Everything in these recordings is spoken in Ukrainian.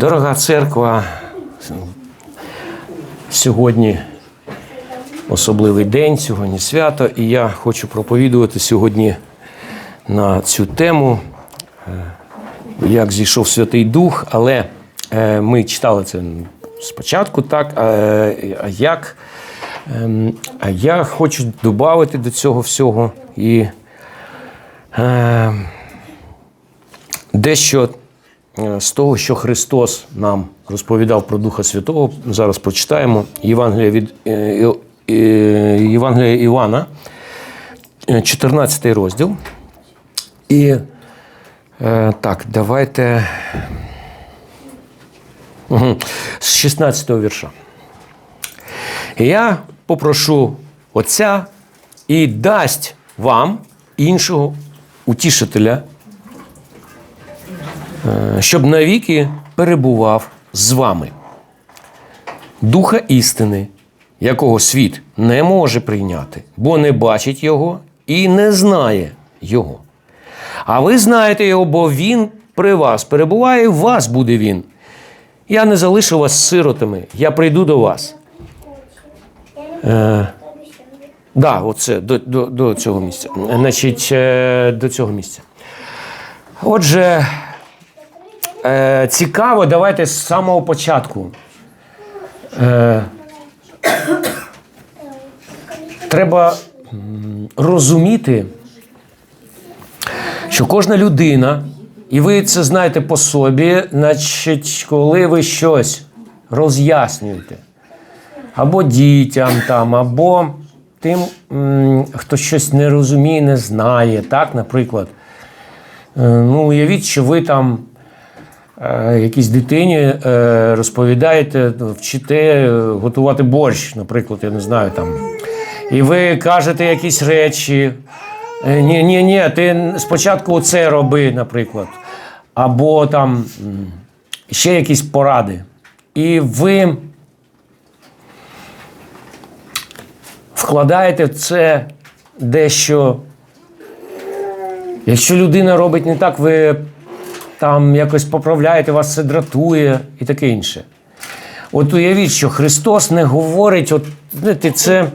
Дорога церква, сьогодні особливий день, сьогодні свято, і я хочу проповідувати сьогодні на цю тему, е, як зійшов Святий Дух, але е, ми читали це спочатку, так, а як. ем, А я хочу додати до цього всього і е, дещо з того, що Христос нам розповідав про Духа Святого. Зараз прочитаємо Євангелія від е, е, Євангелія Івана, е, 14 розділ. І е, так, давайте з 16 вірша. Я попрошу Отця і дасть вам іншого утішителя, е, щоб навіки перебував з вами. Духа істини, якого світ не може прийняти, бо не бачить його і не знає його. А ви знаєте його, бо він при вас перебуває, в вас буде він. Я не залишу вас сиротами, я прийду до вас. Е, да, оце до, до, до цього місця. Значить, е, до цього місця. Отже, е, цікаво, давайте з самого початку. Е, треба розуміти, що кожна людина, і ви це знаєте по собі, значить, коли ви щось роз'яснюєте, або дітям там, або тим, хто щось не розуміє, не знає, так, наприклад. Е, Ну, уявіть, що ви там якійсь дитині е, розповідаєте, ну, вчите е, готувати борщ, наприклад, я не знаю там. І ви кажете якісь речі. Е, Ні, ні, ні, ти спочатку це роби, наприклад. Або там ще якісь поради. І ви вкладаєте в це дещо. Якщо людина робить не так, ви там якось поправляєте, вас це дратує і таке інше. От уявіть, що Христос не говорить, от знаєте, це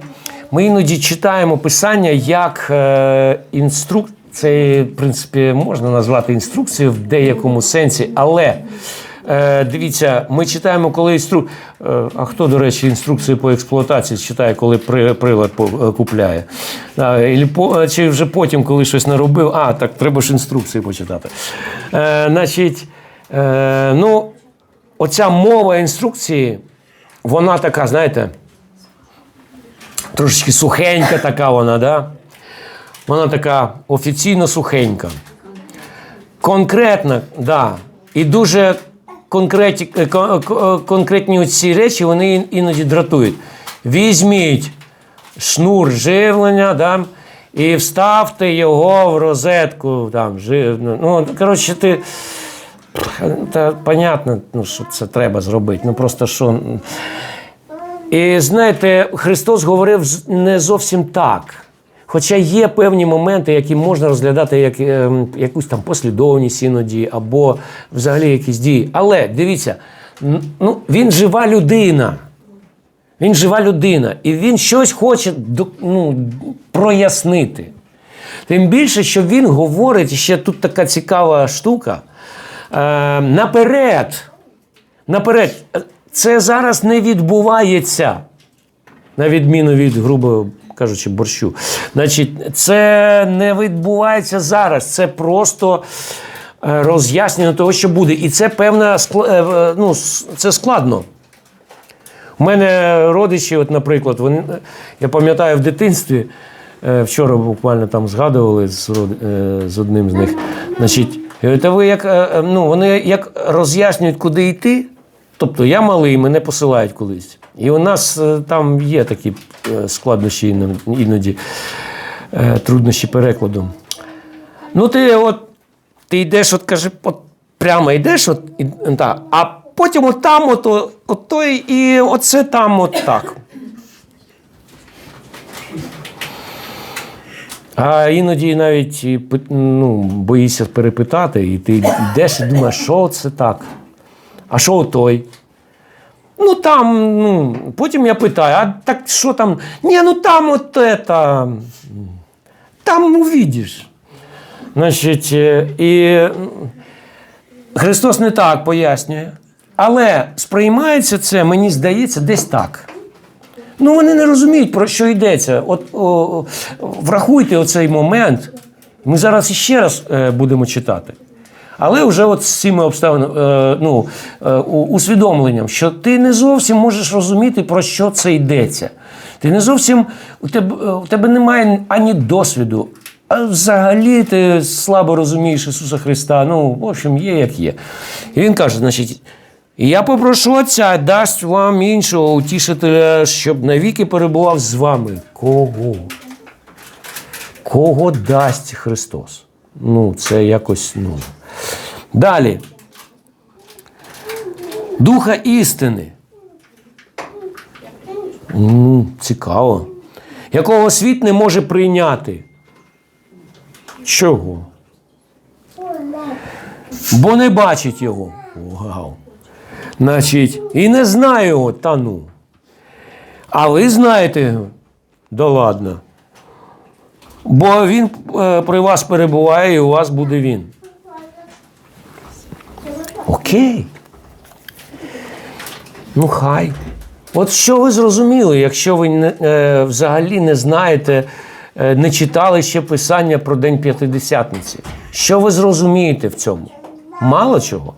ми іноді читаємо Писання як е, інструк... Це, в принципі, можна назвати інструкцією в деякому сенсі, але е, дивіться, ми читаємо, коли інстру... Е, а хто, до речі, інструкції по експлуатації читає, коли при... прилад е, купляє? Чи вже потім, коли щось наробив, а, так треба ж інструкції почитати. Значить, ну, оця мова інструкції, вона така, знаєте, трошечки сухенька така вона, да? Вона така офіційно сухенька. Конкретна, да. І дуже конкретні, е, кон- кон- конкретні ці речі вони іноді дратують. Візьміть шнур живлення, да, і вставте його в розетку. Там, жив... Ну, коротше, ти. Та понятно, ну, що це треба зробити. Ну просто що. І знаєте, Христос говорив не зовсім так. Хоча є певні моменти, які можна розглядати як ем, якусь там послідовність іноді, або взагалі якісь дії. Але дивіться, ну, він жива людина. Він жива людина, і він щось хоче ну, прояснити. Тим більше, що він говорить, ще тут така цікава штука. Е, наперед, наперед, е, це зараз не відбувається, на відміну від, грубо кажучи, борщу. Значить, це не відбувається зараз. Це просто е, роз'яснення того, що буде. І це певна е, е, ну, це складно. У мене родичі, от, наприклад, вони, я пам'ятаю в дитинстві, вчора буквально там згадували з, з одним з них. Значить, «Та ви як, ну, вони як роз'яснюють, куди йти. Тобто я малий, мене посилають кудись. І у нас е, там є такі е, складнощі іноді, е, труднощі перекладу. Ну, ти от ти йдеш, от каже, от прямо йдеш, от, і, та, а потім от там, от, от той, і оце там, от так. А іноді навіть ну, боїшся перепитати, і ти йдеш і думаєш, що це так. А що той? Ну там, ну, потім я питаю, а так що там? Ні, ну там от это, там увидиш. Значить, е, і Христос не так пояснює. Але сприймається це, мені здається, десь так. Ну, вони не розуміють, про що йдеться. От о, врахуйте оцей момент. Ми зараз іще раз е, будемо читати. Але вже от з цими обставинами, е, ну, е, усвідомленням, що ти не зовсім можеш розуміти, про що це йдеться. Ти не зовсім у тебе, у тебе немає ані досвіду, а взагалі ти слабо розумієш Ісуса Христа. Ну, в общем, є як є. І він каже, значить. Я попрошу Отця, дасть вам іншого утішителя, щоб навіки перебував з вами. Кого? Кого дасть Христос? Ну, це якось. ну. Далі. Духа істини. Ну, цікаво. Якого світ не може прийняти. Чого? Бо не бачить його. Вау. Значить, і не знаю його, та ну. А ви знаєте його? Да ладно. Бо він е, при вас перебуває і у вас буде він. Окей. Ну, хай. От що ви зрозуміли, якщо ви не, е, взагалі не знаєте, е, не читали ще писання про День П'ятидесятниці? Що ви зрозумієте в цьому? Мало чого.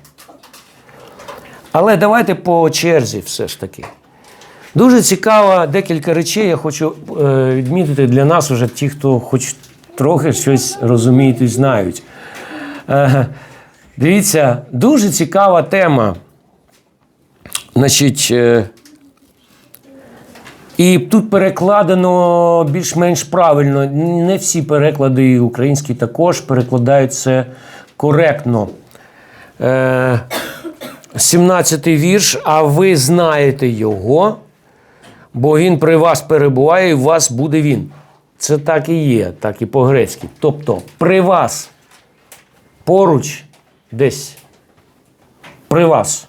Але давайте по черзі все ж таки. Дуже цікаво декілька речей. Я хочу е, відмітити для нас, уже ті, хто хоч трохи щось розуміють і знають. Е, дивіться, дуже цікава тема. Значить, е, і тут перекладено більш-менш правильно. Не всі переклади, і українські також перекладають це коректно. Е, 17-й вірш, а ви знаєте його, бо він при вас перебуває, і у вас буде він. Це так і є, так і по-грецьки. Тобто, при вас, поруч, десь, при вас.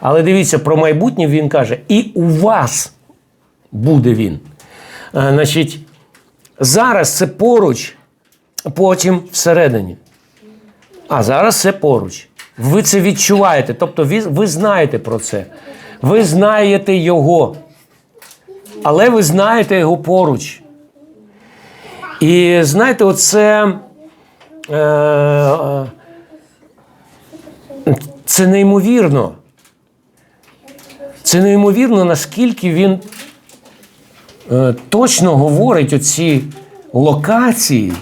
Але дивіться, про майбутнє він каже, і у вас буде він. Е, Значить, зараз це поруч, потім всередині. А зараз це поруч. Ви це відчуваєте. Тобто ви, ви знаєте про це. Ви знаєте його. Але ви знаєте його поруч. І знаєте, оце. Е, е, це неймовірно. Це неймовірно, наскільки він е, точно говорить оці локації.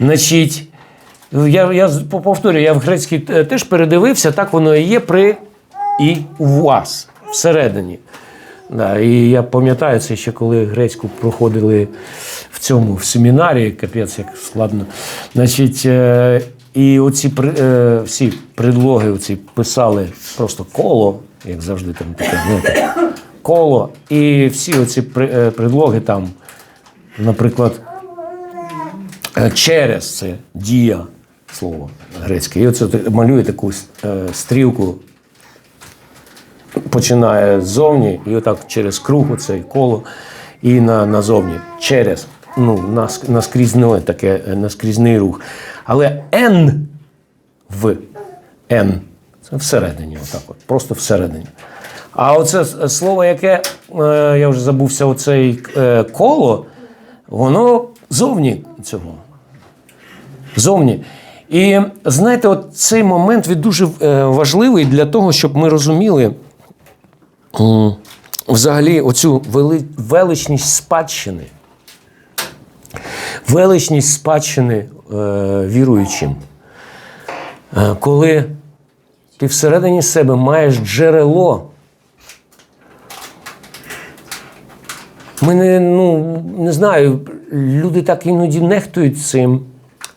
Значить, я, я повторюю, я в грецькій е, теж передивився, так воно і є при і у вас всередині. Да, і я пам'ятаю це ще коли грецьку проходили в цьому в семінарі, капець, як складно. Значить, е, і оці е, всі предлоги оці писали просто коло, як завжди там таке, знаєте, коло. І всі оці е, предлоги там, наприклад, Е, Через це дія слово грецьке. І оце малює таку е, стрілку, починає ззовні, і отак через круг, оцей коло, і на, назовні. Через. Ну, наскрізне таке, наскрізний рух. Але N в N. Це всередині, отак от, просто всередині. А оце слово, яке, е, я вже забувся, оцей е, коло, воно зовні цього. Зовні. І знаєте, от цей момент він дуже е, важливий для того, щоб ми розуміли взагалі оцю вели, величність спадщини. Величність спадщини віруючим. Е, коли ти всередині себе маєш джерело. Ми не, ну, не знаю, люди так іноді нехтують цим,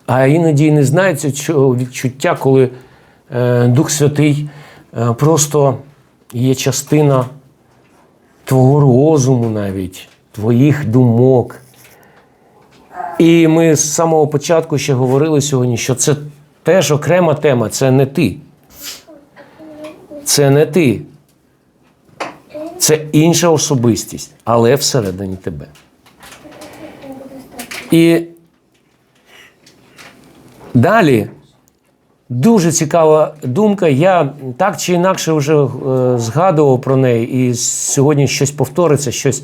а іноді не знають цього відчуття, коли е, Дух Святий е, просто є частина твого розуму навіть, твоїх думок. І ми з самого початку ще говорили сьогодні, що це теж окрема тема, це не ти. Це не ти. Це інша особистість, але всередині тебе. І далі дуже цікава думка. Я так чи інакше вже е, згадував про неї, і сьогодні щось повториться, щось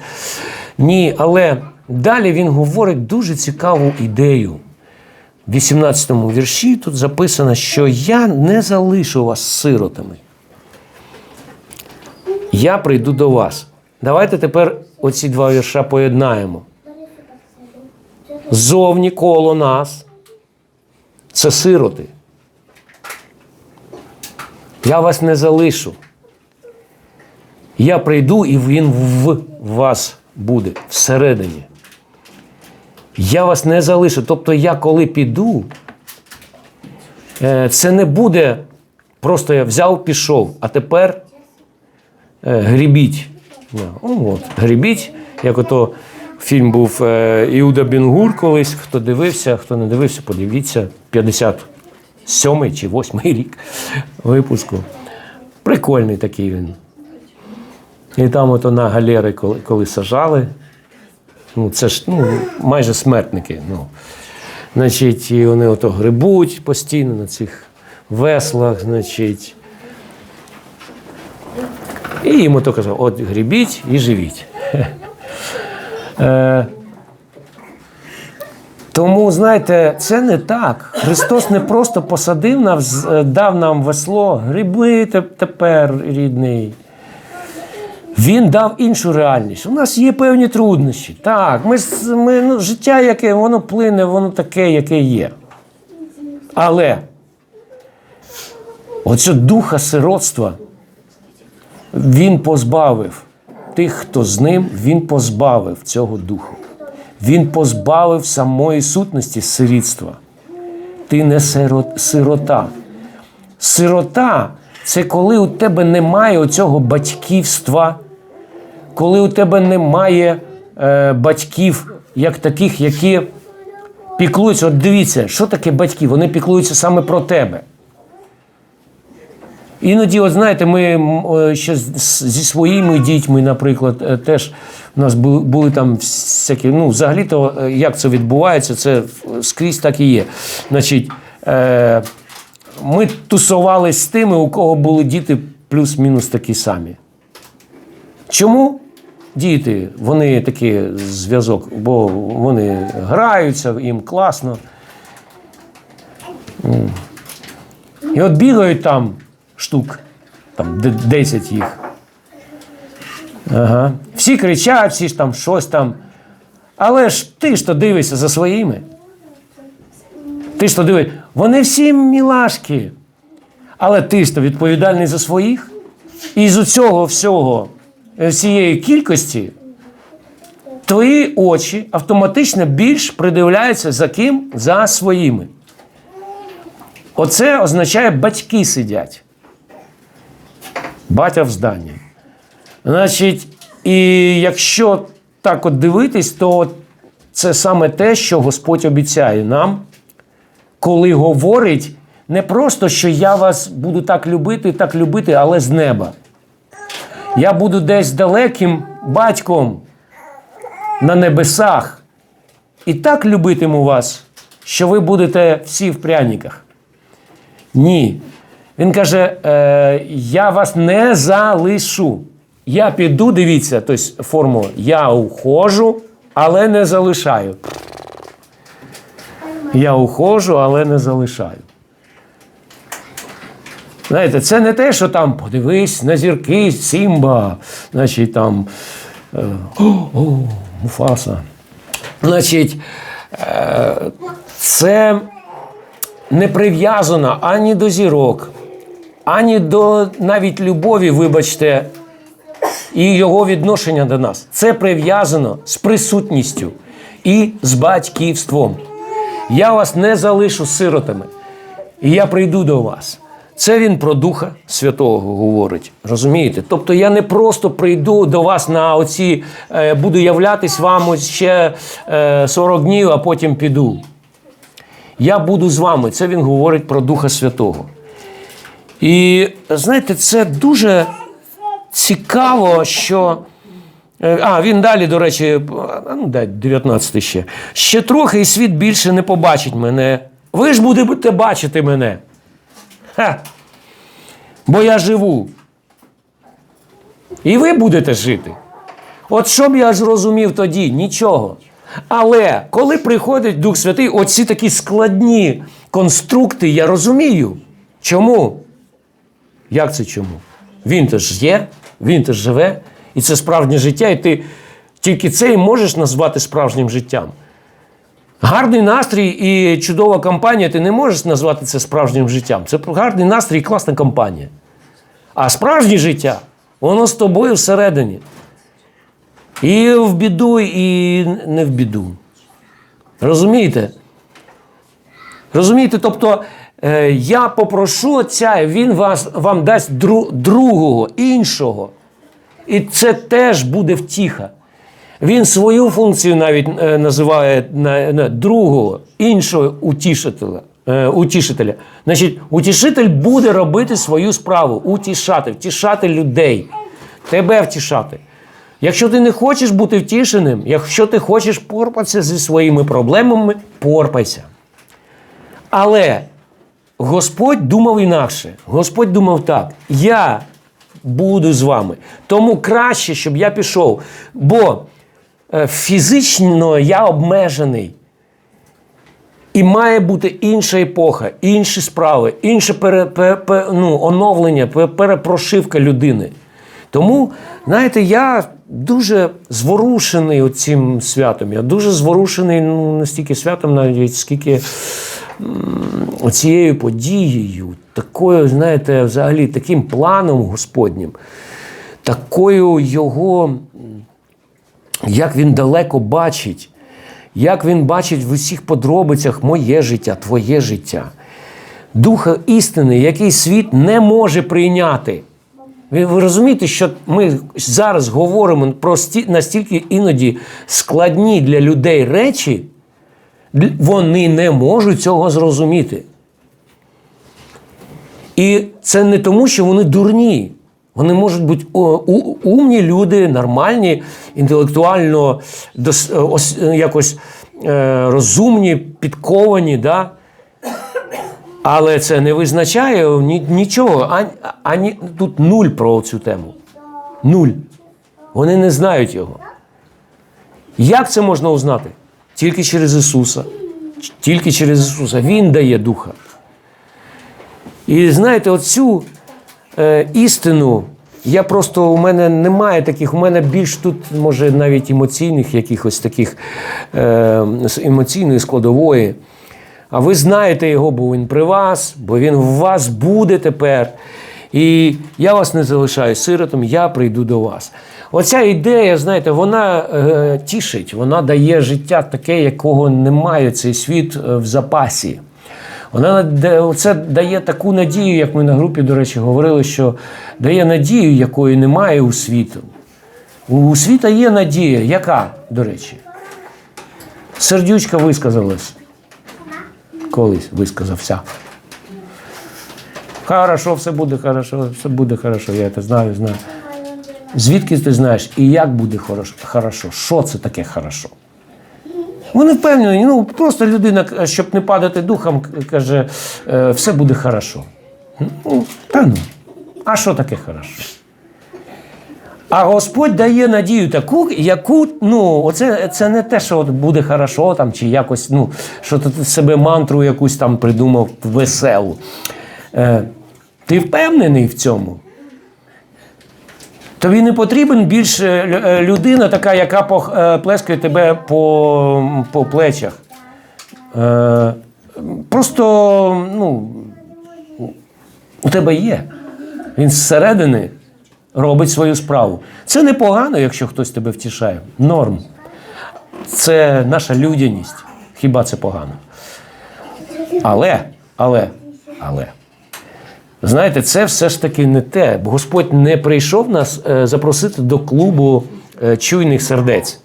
ні. Але далі він говорить дуже цікаву ідею. В 18-му вірші тут записано, що я не залишу вас сиротами. Я прийду до вас. Давайте тепер оці два вірша поєднаємо. Зовні коло нас це сироти. Я вас не залишу. Я прийду, і він в вас буде всередині. Я вас не залишу. Тобто, я коли піду, е, це не буде просто я взяв, пішов, а тепер е, грібіть. Ну, от, грібіть, як ото фільм був е, Іуда Бінгур колись. Хто дивився, хто не дивився, подивіться, 57 чи 8 рік випуску. Прикольний такий він. І там ото на галери, коли, коли сажали, ну, це ж ну, майже смертники. Ну. Значить, і вони ото грибуть постійно на цих веслах, значить. І йому то казав, от грібіть і живіть. Е, тому, знаєте, це не так. Христос не просто посадив нас, е, дав нам весло, гриби тепер рідний. Він дав іншу реальність. У нас є певні труднощі. Так, ми, ми, ну, життя, яке воно плине, воно таке, яке є. Але оцю духа сиротства він позбавив тих, хто з ним, він позбавив цього духу. Він позбавив самої сутності сирітства. Ти не сиро- сирота. Сирота це коли у тебе немає оцього батьківства, коли у тебе немає е, батьків, як таких, які піклуються. От дивіться, що таке батьки? Вони піклуються саме про тебе. Іноді, от знаєте, ми ще зі своїми дітьми, наприклад, е, теж у нас були, там всякі. Ну, взагалі-то, е, як це відбувається, це скрізь так і є. Значить, е, ми тусувалися з тими, у кого були діти плюс-мінус такі самі. Чому? Діти, вони такий зв'язок, бо вони граються, їм класно. І от бігають там штук, там 10 їх. Ага. Всі кричать, всі ж там щось там. Але ж ти ж то дивишся за своїми. Ти ж то дивишся, вони всі мілашки. Але ти ж то відповідальний за своїх. І з цього всього, е, всієї кількості, твої очі автоматично більш придивляються за ким? За своїми. Оце означає, батьки сидять. Батя в зданні. Значить, і якщо так от дивитись, то це саме те, що Господь обіцяє нам, коли говорить не просто, що я вас буду так любити, так любити, але з неба. Я буду десь далеким батьком на небесах. І так любитиму вас, що ви будете всі в пряниках. Ні. Він каже: е, я вас не залишу. Я піду, дивіться, тобто формула. Я ухожу, але не залишаю. Я ухожу, але не залишаю. Знаєте, це не те, що там подивись на зірки Сімба, значить там е, о, Муфаса. Значить, е, це не прив'язано ані до зірок, ані до навіть любові, вибачте, і його відношення до нас. Це прив'язано з присутністю і з батьківством. Я вас не залишу сиротами, і я прийду до вас. Це він про Духа Святого говорить. Розумієте? Тобто я не просто прийду до вас на оці, е, буду являтись вам ще е, 40 днів, а потім піду. Я буду з вами. Це він говорить про Духа Святого. І знаєте, це дуже цікаво, що. Е, А, він далі, до речі, ну дай 19 ще. Ще трохи і світ більше не побачить мене. Ви ж будете бачити мене. Ха. Бо я живу. І ви будете жити. От що б я зрозумів тоді? Нічого. Але коли приходить Дух Святий, оці такі складні конструкти, я розумію. Чому? Як це чому? Він теж є, він теж живе, і це справжнє життя, і ти тільки це і можеш назвати справжнім життям. Гарний настрій і чудова компанія, ти не можеш назвати це справжнім життям. Це гарний настрій і класна компанія. А справжнє життя, воно з тобою всередині. І в біду, і не в біду. Розумієте? Розумієте? Тобто е, я попрошу Отця, і Він вас, вам дасть дру, другого, іншого. І це теж буде втіха. Він свою функцію навіть е, називає на, другого, іншого утішителя. Е, утішителя. Значить, утішитель буде робити свою справу, утішати, втішати людей, тебе втішати. Якщо ти не хочеш бути втішеним, якщо ти хочеш порпатися зі своїми проблемами, порпайся. Але Господь думав інакше. Господь думав так: я буду з вами. Тому краще, щоб я пішов. Бо фізично я обмежений. І має бути інша епоха, інші справи, інше пере, пе- пе- ну, оновлення, перепрошивка людини. Тому, знаєте, я дуже зворушений цим святом. Я дуже зворушений ну, не стільки святом, навіть скільки цією подією, такою, знаєте, взагалі таким планом Господнім, такою його, як він далеко бачить, як він бачить в усіх подробицях моє життя, твоє життя. Духа істини, який світ не може прийняти. Ви, розумієте, що ми зараз говоримо про сті, настільки іноді складні для людей речі, вони не можуть цього зрозуміти. І це не тому, що вони дурні. Вони можуть бути умні люди, нормальні, інтелектуально дос, якось е, розумні, підковані. Да? Але це не визначає нічого. Ані, ані, тут нуль про цю тему. Нуль. Вони не знають його. Як це можна узнати? Тільки через Ісуса. Тільки через Ісуса. Він дає духа. І знаєте, оцю е, істину, я просто у мене немає таких, у мене більш тут, може, навіть емоційних якихось таких е, емоційної складової. А ви знаєте його, бо він при вас, бо він в вас буде тепер. І я вас не залишаю сиротом, я прийду до вас. Оця ідея, знаєте, вона е, тішить, вона дає життя таке, якого немає цей світ е, в запасі. Вона це дає таку надію, як ми на групі, до речі, говорили, що дає надію, якої немає у світу. У світа є надія. Яка, до речі? Сердючка висказалась. Колись висказався. Хорошо, все буде хорошо, все буде хорошо, я це знаю, знаю. Звідки ти знаєш і як буде хорошо? Що це таке хорошо? Вони впевнені, ну просто людина, щоб не падати духом, каже, е, все буде хорошо. Ну, та ну, а що таке хорошо? А Господь дає надію таку, яку, ну, оце це не те, що от буде хорошо там, чи якось, ну, що ти себе мантру якусь там придумав веселу. Е, ти впевнений в цьому? Тобі не потрібен більше е, людина, така, яка е, плескає тебе по, по плечах. Е, просто, ну, у тебе є. Він зсередини робить свою справу. Це непогано, якщо хтось тебе втішає. Норм. Це наша людяність. Хіба це погано? Але, але, але. Знаєте, це все ж таки не те. Бо Господь не прийшов нас е, запросити до клубу е, чуйних сердець.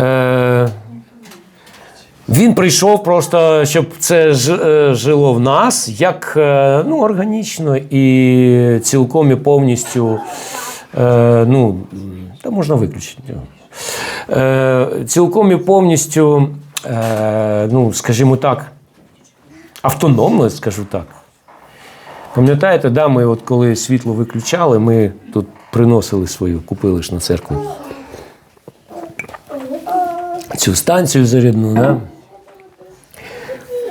Е, Він прийшов просто, щоб це жило в нас як ну, органічно і цілком і повністю. Ну, та можна виключити. Цілком і повністю, ну, скажімо так, автономно, скажу так. Пам'ятаєте, да, ми от коли світло виключали, ми тут приносили свою, купили ж на церкву. Цю станцію зарядну, да?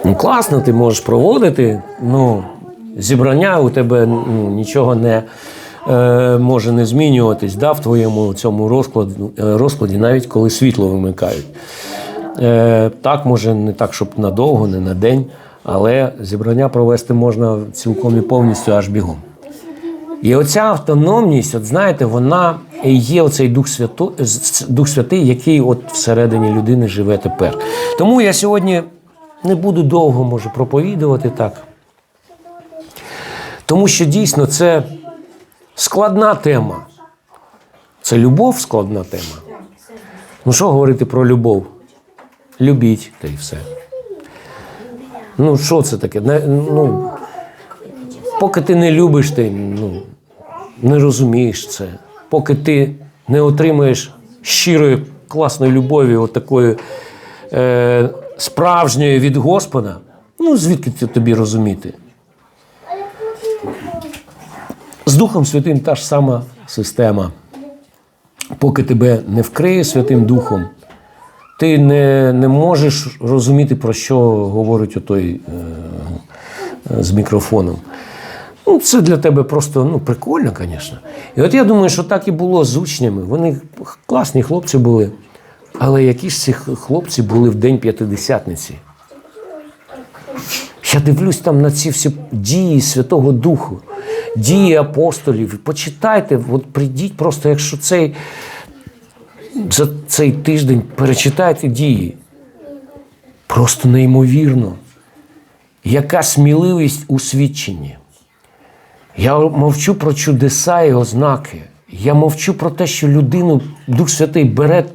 Ну, класно, ти можеш проводити. Ну, зібрання у тебе ну, нічого не е, може не змінюватись да, в твоєму цьому розкладі, розкладі, навіть коли світло вимикають. Е, так, може, не так, щоб надовго, не на день, але зібрання провести можна цілком і повністю аж бігом. І оця автономність, от знаєте, вона і є оцей Дух, Свято, Дух Святий, який от всередині людини живе тепер. Тому я сьогодні не буду довго може проповідувати так. Тому що дійсно це складна тема. Це любов складна тема. Ну що говорити про любов? Любіть, та й все. Ну, що це таке? Ну, поки ти не любиш, ти ну, не розумієш це. Поки ти не отримуєш щирої, класної любові, от такої е, справжньої від Господа, ну звідки це тобі розуміти? З Духом Святим та ж сама система. Поки тебе не вкриє Святим Духом, ти не, не можеш розуміти, про що говорить отой е, з мікрофоном. Ну, це для тебе просто ну, прикольно, звісно. І от я думаю, що так і було з учнями. Вони класні хлопці були. Але які ж ці хлопці були в День П'ятидесятниці? Я дивлюсь там на ці всі дії Святого Духу, дії апостолів. Почитайте, от прийдіть просто, якщо цей, за цей тиждень перечитайте дії. Просто неймовірно. Яка сміливість у свідченні. Я мовчу про чудеса і ознаки. Я мовчу про те, що людину Дух Святий бере,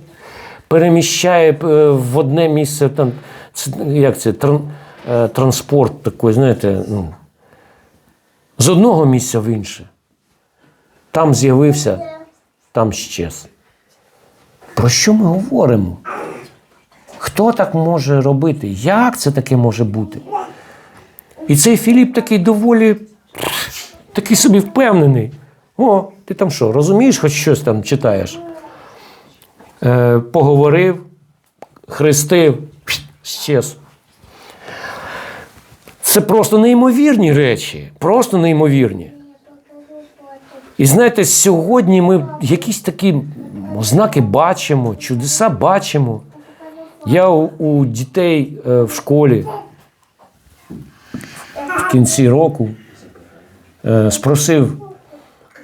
переміщає е, в одне місце. Там, як це, е, транспорт такий, знаєте, ну, з одного місця в інше. Там з'явився, там щез. Про що ми говоримо? Хто так може робити? Як це таке може бути? І цей Філіп такий доволі такий собі впевнений. О, ти там що, розумієш, хоч щось там читаєш? Е, поговорив, хрестив, щез. Це просто неймовірні речі. Просто неймовірні. І знаєте, сьогодні ми якісь такі ознаки бачимо, чудеса бачимо. Я у, у дітей е, в школі в кінці року е, спросив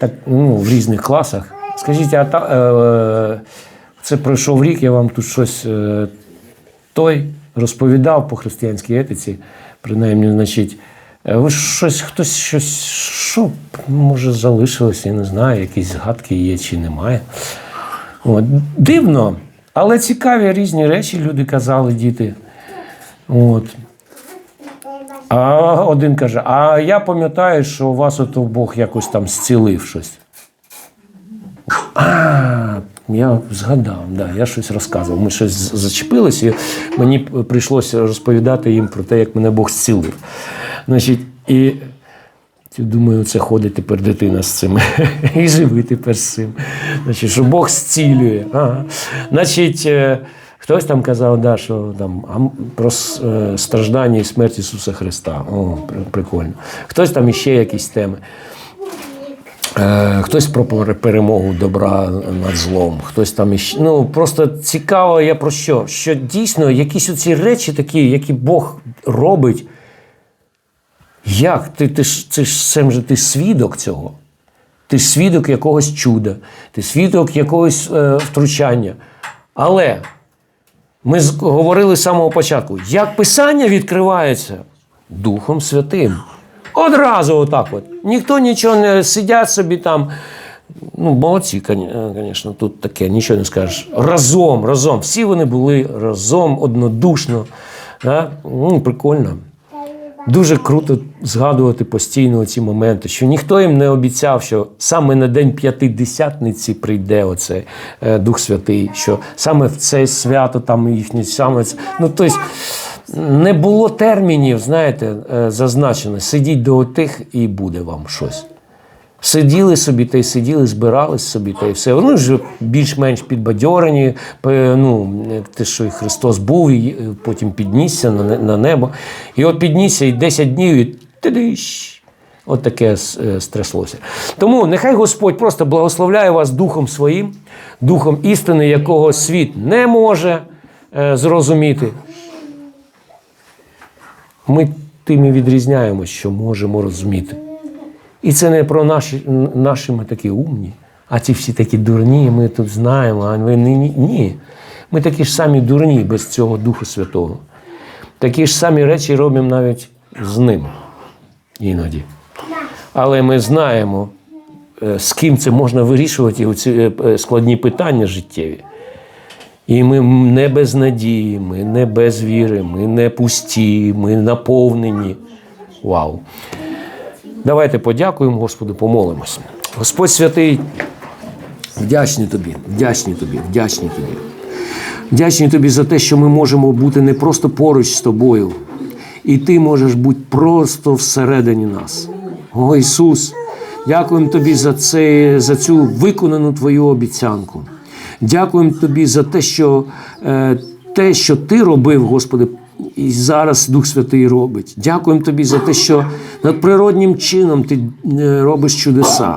так, ну, в різних класах. Скажіть, а та, е, це пройшов рік, я вам тут щось е, той розповідав по християнській етиці, принаймні, значить, е, ви щось, хтось щось, що може залишилося, я не знаю, якісь згадки є чи немає. От. Дивно, але цікаві різні речі люди казали, діти. От. А один каже: А я пам'ятаю, що у вас ото Бог якось там зцілив щось. А, я згадав, да, я щось розказував. Ми щось з- зачепились, і мені прийшлося розповідати їм про те, як мене Бог зцілив. Значить, і думаю, це ходить тепер дитина з цим. І живи тепер з цим. Значить, що Бог зцілює. Ага. Значить, е, хтось там казав, да, що там про е, страждання і смерть Ісуса Христа. О, прикольно. Хтось там іще якісь теми. Е, Хтось про пере- перемогу добра над злом, хтось там іще. Ну просто цікаво, я про що? Що дійсно якісь оці речі такі, які Бог робить. Як? Ти, ти, ж, ти ж сам же ти свідок цього. Ти свідок якогось чуда, ти свідок якогось е, втручання. Але ми говорили з самого початку, як Писання відкривається Духом Святим. Одразу отак от. Ніхто нічого не сидять собі там. Ну, молодці, звісно, тут таке, нічого не скажеш. Разом, разом. Всі вони були разом, однодушно. Да? Ну, прикольно. Дуже круто згадувати постійно ці моменти, що ніхто їм не обіцяв, що саме на день п'ятидесятниці прийде оцей е, Дух Святий, що саме в це свято там їхнє саме ну тобто не було термінів, знаєте, е, зазначено. Сидіть до отих і буде вам щось. Сиділи собі та й сиділи, збирались собі та й все. Вони вже більш-менш підбадьорені. Ну, те, що і Христос був, і е, потім піднісся на, на небо. І от піднісся і 10 днів, і тидищ. От таке е. Тому нехай Господь просто благословляє вас Духом Своїм, Духом істини, якого світ не може е, зрозуміти. Ми тим і відрізняємось, що можемо розуміти. І це не про наші, наші ми такі умні, а ці всі такі дурні, ми тут знаємо, а ви ні. ні. Ні. Ми такі ж самі дурні без цього Духа Святого. Такі ж самі речі робимо навіть з ним іноді. Але ми знаємо, е, з ким це можна вирішувати оці е, е, складні питання життєві. І ми не без надії, ми не без віри, ми не пусті, ми наповнені. Вау! Давайте подякуємо Господу, помолимося. Господь святий, вдячні тобі, вдячні тобі, вдячні тобі. Вдячні тобі за те, що ми можемо бути не просто поруч з тобою, і ти можеш бути просто всередині нас. О Ісус, дякуємо тобі за, це, за цю виконану твою обіцянку. Дякуємо тобі за те, що е, те, що ти робив, Господи, і зараз Дух Святий робить. Дякуємо тобі за те, що надприроднім чином ти е, робиш чудеса.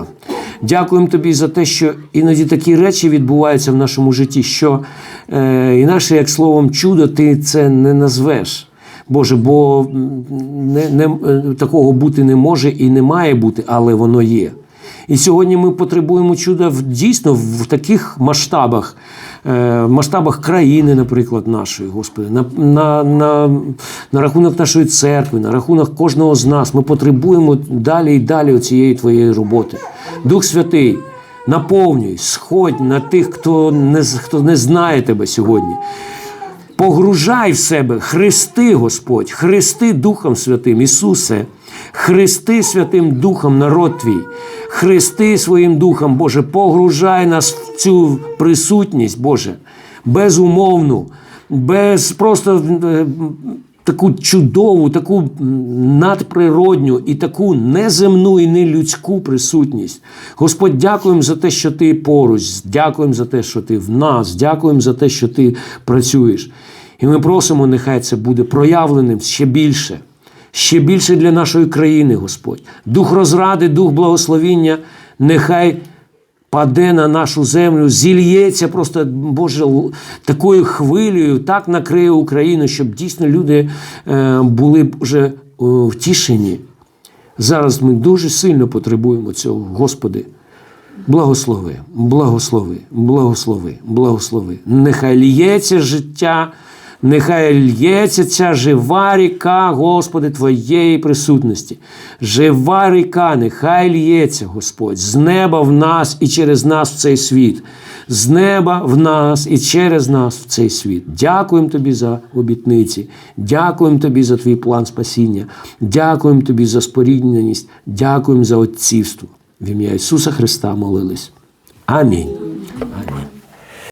Дякуємо тобі за те, що іноді такі речі відбуваються в нашому житті, що е, інакше, як словом чудо, ти це не назвеш. Боже, бо не, не, е, такого бути не може і не має бути, але воно є. І сьогодні ми потребуємо чуда в, дійсно в таких масштабах, е, масштабах країни, наприклад, нашої, Господи, на, на, на, на рахунок нашої церкви, на рахунок кожного з нас. Ми потребуємо далі і далі цієї твоєї роботи. Дух Святий, наповнюй, сходь на тих, хто не, хто не знає тебе сьогодні. Погружай в себе, хрести, Господь, хрести Духом Святим, Ісусе, хрести Святим Духом народ твій, хрести своїм Духом, Боже, погружай нас в цю присутність, Боже, безумовну, без просто е, таку чудову, таку надприродню і таку неземну і нелюдську присутність. Господь, дякуємо за те, що ти поруч, дякуємо за те, що ти в нас, дякуємо за те, що ти працюєш. І ми просимо, нехай це буде проявленим ще більше, ще більше для нашої країни, Господь. Дух розради, дух благословіння, нехай паде на нашу землю, зільється просто, Боже, такою хвилею, так накриє Україну, щоб дійсно люди е, були вже е, втішені. Зараз ми дуже сильно потребуємо цього, Господи. Благослови, благослови, благослови, благослови. Нехай лється життя, нехай лється ця жива ріка, Господи, Твоєї присутності. Жива ріка, нехай лється, Господь, з неба в нас і через нас в цей світ. З неба в нас і через нас в цей світ. Дякуємо Тобі за обітниці, дякуємо Тобі за твій план спасіння, дякуємо Тобі за спорідненість, дякуємо за отцівство. В ім'я Ісуса Христа молились. Амінь. Амінь.